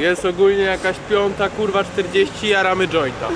Jest ogólnie jakaś piąta, kurwa 40, jaramy jointa.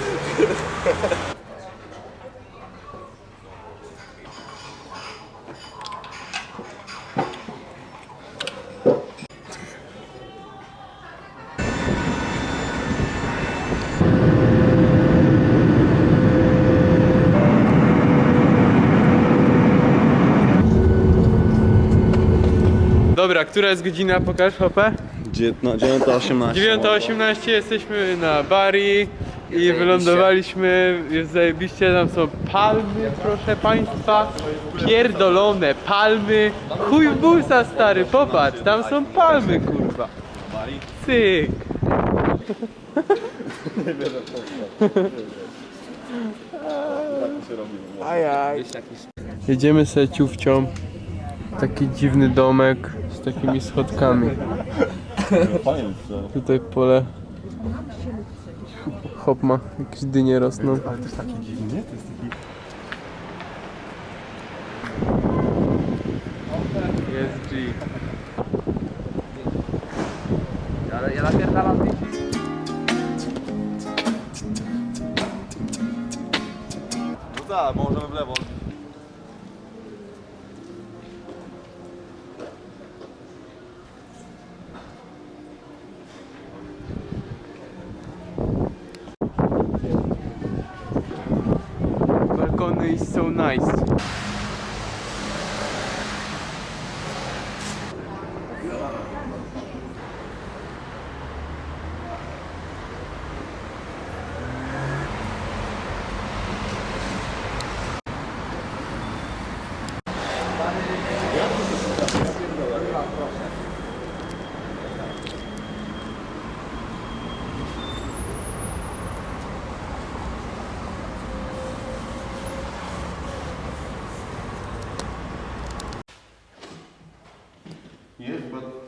Dobra, która jest godzina? Pokaż hopę. 9.18. 9.18 jesteśmy na Bari i wylądowaliśmy, jest zajebiście, tam są palmy, proszę państwa, pierdolone palmy, chuj w busa stary, popatrz, tam są palmy kurwa. Cyk. Ajaj. Jedziemy sobie ciufcią, taki dziwny domek takimi schodkami. Tutaj pole. Hop ma, jakieś dynie rosną. Ale to jest taki dziwny, to jest taki... Jest G. Ja, napierdalam. No tak, możemy w lewo. Nice. Jest, bo...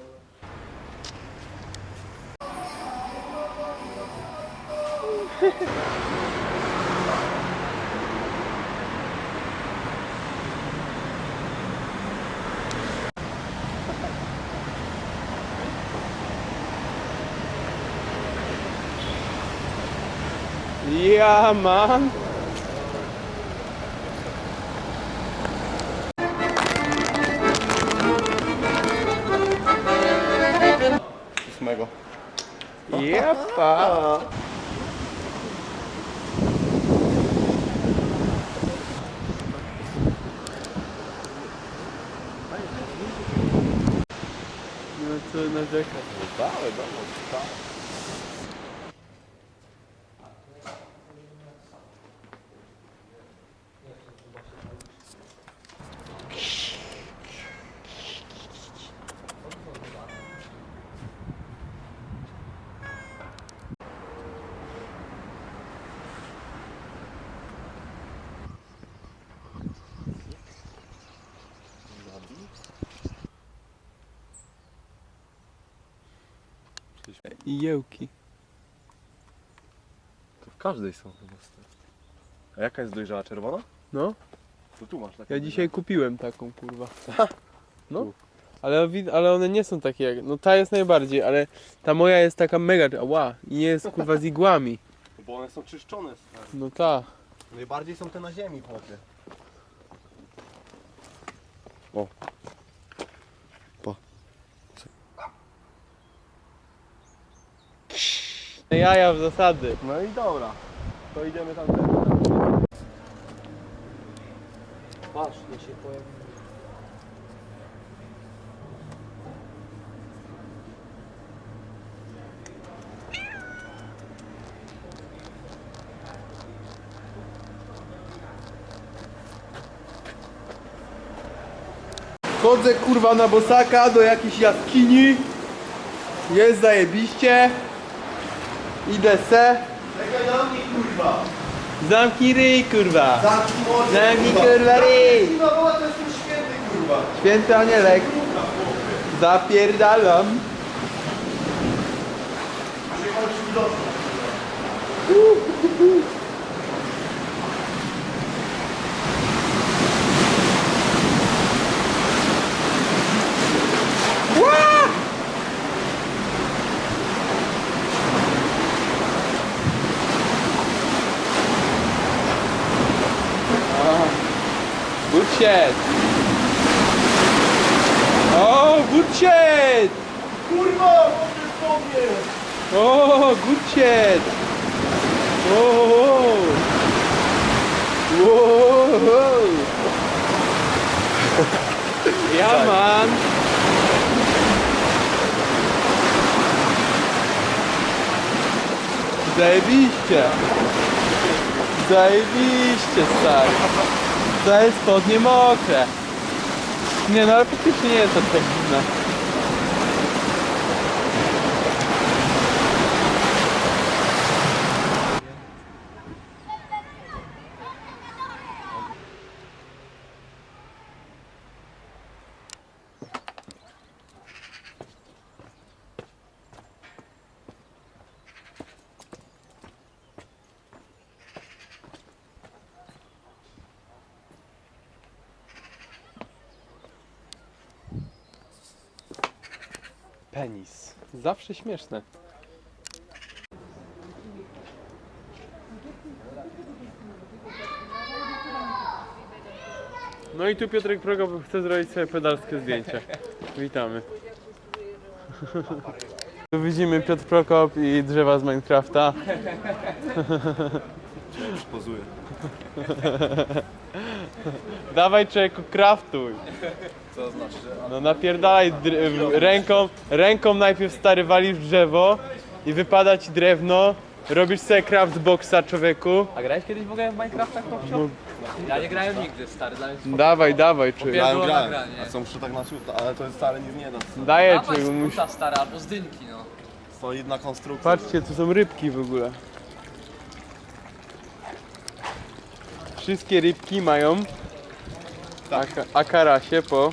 Yeah man. Ósmego. Jepa. No co narzekać. Dawaj, dawaj. I jełki. To w każdej są chyba. A jaka jest dojrzała czerwona? No, To tu masz taką. ja dzisiaj kupiłem taką kurwa. No. Ale, wi- ale one nie są takie jak. No ta jest najbardziej, ale ta moja jest taka mega. Ła, i nie jest kurwa z igłami. Bo one są czyszczone. stare. No ta. Najbardziej są te na ziemi, chłopie. O. Po. Jaja w zasady. No i dobra. To idziemy tam. Patrz, nie się pojawi. Chodzę kurwa na bosaka do jakiejś jaskini. Jest zajebiście. Idę se. Mnie, kurwa. Zamknij ryj kurwa. Zamknij kurwa. ryj. Kurwa, bo to jest święty, kurwa. Święty anielek. Zapierdalam. Shit! Oh, good shit! Kurwa, może spodnie! Oh, good shit! Oh! Whoa! Ja man! Zajebiście! Zajebiście stary! Całe spodnie mokre! Nie no ale faktycznie nie jest to tak dziwne. Penis. Zawsze śmieszne. No i tu Piotrek Prokop chce zrobić sobie pedalskie zdjęcie. Witamy. Tu widzimy Piotr Prokop i drzewa z Minecrafta. Już pozuję. Dawaj człowieku, craftuj. Co znaczy, że... No napierdalaj ręką, ręką najpierw stary walisz w drzewo i wypada ci drewno, robisz sobie craftboxa człowieku. A grałeś kiedyś w ogóle w Kopcio? No. Ja nie grałem nigdy, stary, dla mnie spoko. Dawaj, dawaj. Pierdolę Grałem, grałem. nagranie. A co, muszę tak na siłę? Ale to jest stare, nic nie da. Daję Dawaj człowieku, z buta, stary, albo z dynki, no. Solidna konstrukcja. Patrzcie, tu są rybki w ogóle. Wszystkie rybki mają Tak. aka- akarasie po...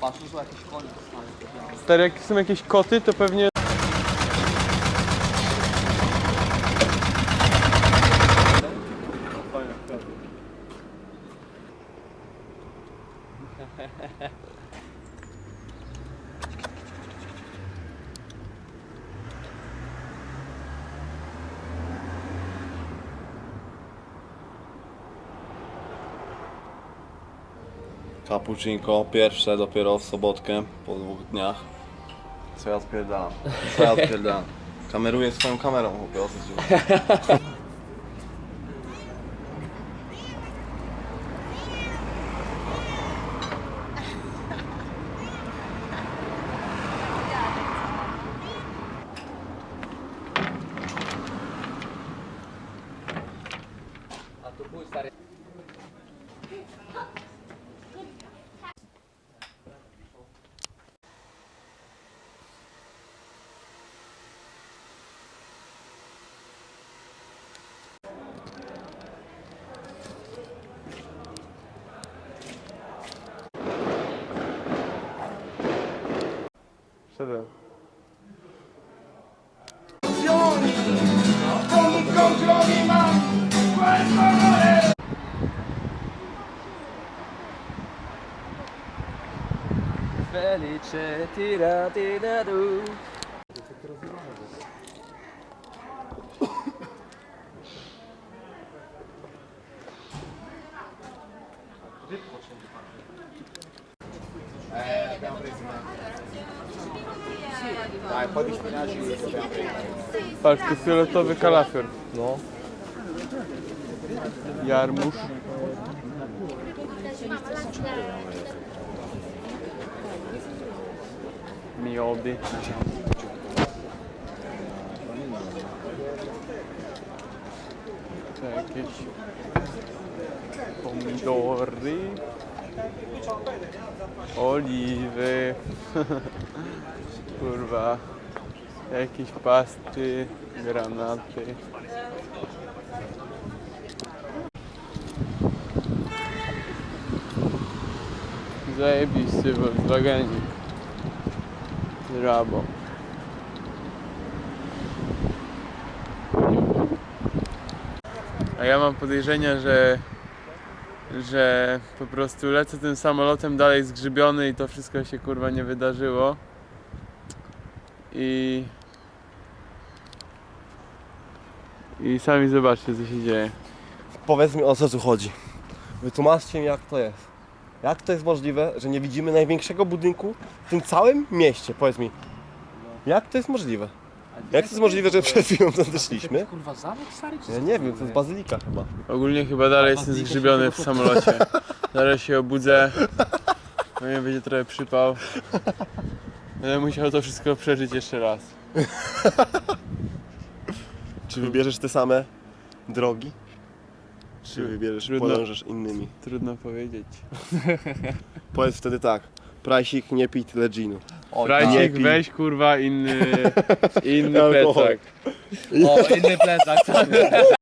Patrz, tu są jakieś konie, stary. Stary, jak są jakieś koty, to pewnie... Cappuccinko, pierwsze dopiero w sobotkę, po dwóch dniach. Co ja spierdalam? Co ja spierdalam? Kameruję swoją kamerą, chłopie, o co ci chodzi? A tu chuj, stary. Sedete. Felice tirati da tu Eh, l'abbiamo presa dai, un po' di spinaci li possiamo prendere. Qualche fioletto per calafior? No. Yarmush. Mi odi. Pomidori. Oliwy. Kurwa. Jakieś pasty, granaty. Zajebisty Volkswagenik. Rabo. A ja mam podejrzenia, że że po prostu lecę tym samolotem dalej zgrzybiony i to wszystko się kurwa nie wydarzyło. I i sami zobaczcie co się dzieje. Powiedz mi o co tu chodzi. Wytłumaczcie mi jak to jest. Jak to jest możliwe, że nie widzimy największego budynku w tym całym mieście? Powiedz mi. Jak to jest możliwe? Jak to jest możliwe, że przed chwilą tam szliśmy? Kurwa, zamek stary? Ja nie wiem, to jest bazylika chyba. Ogólnie chyba dalej jestem zgrzybiony w samolocie. Zaraz się obudzę. Pewnie będzie trochę przypał. Będę musiał to wszystko przeżyć jeszcze raz. Czy wybierzesz te same drogi? Czy wybierzesz, Trudno. podążasz innymi? Trudno powiedzieć. Powiedz wtedy tak. Prajsik, nie pij tyle ginu. O, weź kurwa inny, inny Alkohol. plecak. o, inny plecak, tak.